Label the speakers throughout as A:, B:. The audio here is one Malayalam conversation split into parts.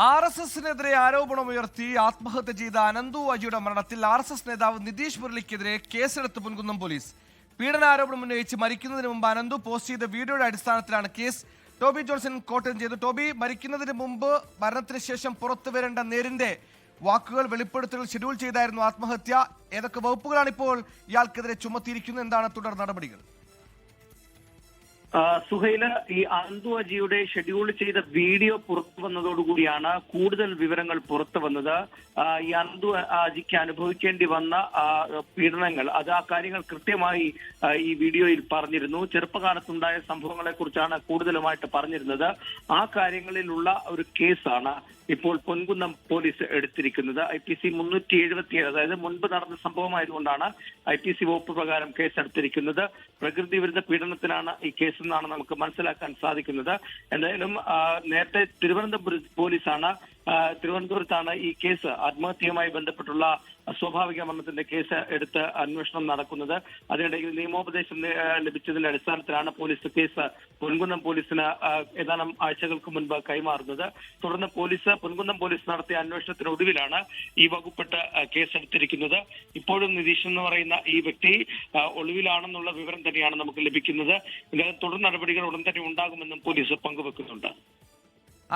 A: ആർ എസ് എസിനെതിരെ ആരോപണമുയർത്തി ആത്മഹത്യ ചെയ്ത അനന്തു അജിയുടെ മരണത്തിൽ ആർ എസ് എസ് നേതാവ് നിതീഷ് മുരളിക്കെതിരെ കേസെടുത്ത് പൊൻകുന്നം പോലീസ്. പീഡനാരോപണം ഉന്നയിച്ച് മരിക്കുന്നതിന് മുമ്പ് അനന്തു പോസ്റ്റ് ചെയ്ത വീഡിയോയുടെ അടിസ്ഥാനത്തിലാണ് കേസ്. ടോബി ജോൺസൺ കോട്ടയം ചെയ്തു. ടോബി മരിക്കുന്നതിന് മുമ്പ് മരണത്തിന് ശേഷം പുറത്തു വരേണ്ട നേരിന്റെ വാക്കുകൾ വെളിപ്പെടുത്തൽ ഷെഡ്യൂൾ ചെയ്തായിരുന്നു ആത്മഹത്യ. ഏതൊക്കെ വകുപ്പുകളാണ് ഇപ്പോൾ ഇയാൾക്കെതിരെ ചുമത്തിയിരിക്കുന്നത് എന്താണ് തുടർ നടപടികൾ?
B: സുഹൈൽ ഈ അന്തു അജിയുടെ ഷെഡ്യൂൾ ചെയ്ത വീഡിയോ പുറത്തു വന്നതോടുകൂടിയാണ് കൂടുതൽ വിവരങ്ങൾ പുറത്തു വന്നത്. ഈ അന്തു അജിക്ക് അനുഭവിക്കേണ്ടി വന്ന പീഡനങ്ങൾ. അത് ആ കാര്യങ്ങൾ കൃത്യമായി ഈ വീഡിയോയിൽ പറഞ്ഞിരുന്നു. ചെറുപ്പകാലത്തുണ്ടായ സംഭവങ്ങളെ കുറിച്ചാണ് കൂടുതലുമായിട്ട് പറഞ്ഞിരുന്നത്. ആ കാര്യങ്ങളിലുള്ള ഒരു കേസാണ് ഇപ്പോൾ പൊൻകുന്നം പോലീസ് എടുത്തിരിക്കുന്നത്. ഐ പി സി മുന്നൂറ്റി എഴുപത്തിയേഴ് അതായത് മുൻപ് നടന്ന സംഭവമായതുകൊണ്ടാണ് ഐ പി സി വകുപ്പ് പ്രകാരം കേസ് എടുത്തിരിക്കുന്നത് പ്രകൃതി വിരുദ്ധ പീഡനത്തിനാണ് ഈ കേസ് എന്നാണ് നമുക്ക് മനസ്സിലാക്കാൻ സാധിക്കുന്നത്. എന്തായാലും നേരത്തെ തിരുവനന്തപുരം പോലീസാണ് തിരുവനന്തപുരത്താണ് ഈ കേസ് ആത്മഹത്യയുമായി ബന്ധപ്പെട്ടുള്ള സ്വാഭാവിക മരണത്തിന്റെ കേസ് എടുത്ത് അന്വേഷണം നടക്കുന്നത്. അതിനിടയിൽ നിയമോപദേശം ലഭിച്ചതിന്റെ അടിസ്ഥാനത്തിലാണ് പോലീസ് കേസ് പൊൻകുന്നം പോലീസിന് ഏതാനും ആഴ്ചകൾക്ക് മുൻപ് കൈമാറുന്നത്. തുടർന്ന് പോലീസ് പൊൻകുന്നം പോലീസ് നടത്തിയ അന്വേഷണത്തിനൊടുവിലാണ് ഈ വകുപ്പിട്ട് കേസെടുത്തിരിക്കുന്നത്. ഇപ്പോഴും നിതീഷ് എന്ന് പറയുന്ന ഈ വ്യക്തി ഒളിവിലാണെന്നുള്ള വിവരം തന്നെയാണ് നമുക്ക് ലഭിക്കുന്നത്. തുടർ നടപടികൾ ഉടൻ തന്നെ ഉണ്ടാകുമെന്നും പോലീസ് പങ്കുവെക്കുന്നുണ്ട്.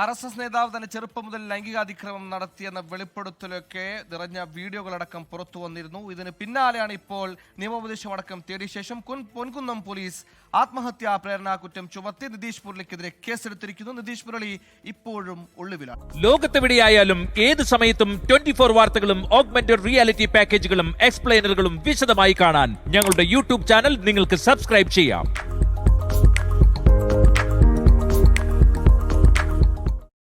A: ആർ എസ് എസ് നേതാവ് തന്നെ ചെറുപ്പം മുതൽ ലൈംഗികാതിക്രമം നടത്തിയെന്ന വെളിപ്പെടുത്തലൊക്കെ നിറഞ്ഞ വീഡിയോകളടക്കം പുറത്തു വന്നിരുന്നു. ഇതിന് പിന്നാലെയാണ് ഇപ്പോൾ നിയമോപദേശമടക്കം തേടിയ ശേഷം കുൻ പൊൻകുന്നം പോലീസ് ആത്മഹത്യാ പ്രേരണാ കുറ്റം ചുമത്തി നിതീഷ് മുരളിക്കെതിരെ കേസെടുത്തിരിക്കുന്നു. നിതീഷ് മുരളി ഇപ്പോഴും ഒളിവിലാണ്
C: ലോകത്തെവിടെയായാലും ഏത് സമയത്തും ട്വന്റി ഫോർ വാർത്തകളും ഓഗ്മെന്റഡ് റിയാലിറ്റി പാക്കേജുകളും എക്സ്പ്ലെയിനറുകളും വിശദമായി കാണാൻ ഞങ്ങളുടെ യൂട്യൂബ് ചാനൽ നിങ്ങൾക്ക് സബ്സ്ക്രൈബ് ചെയ്യാം.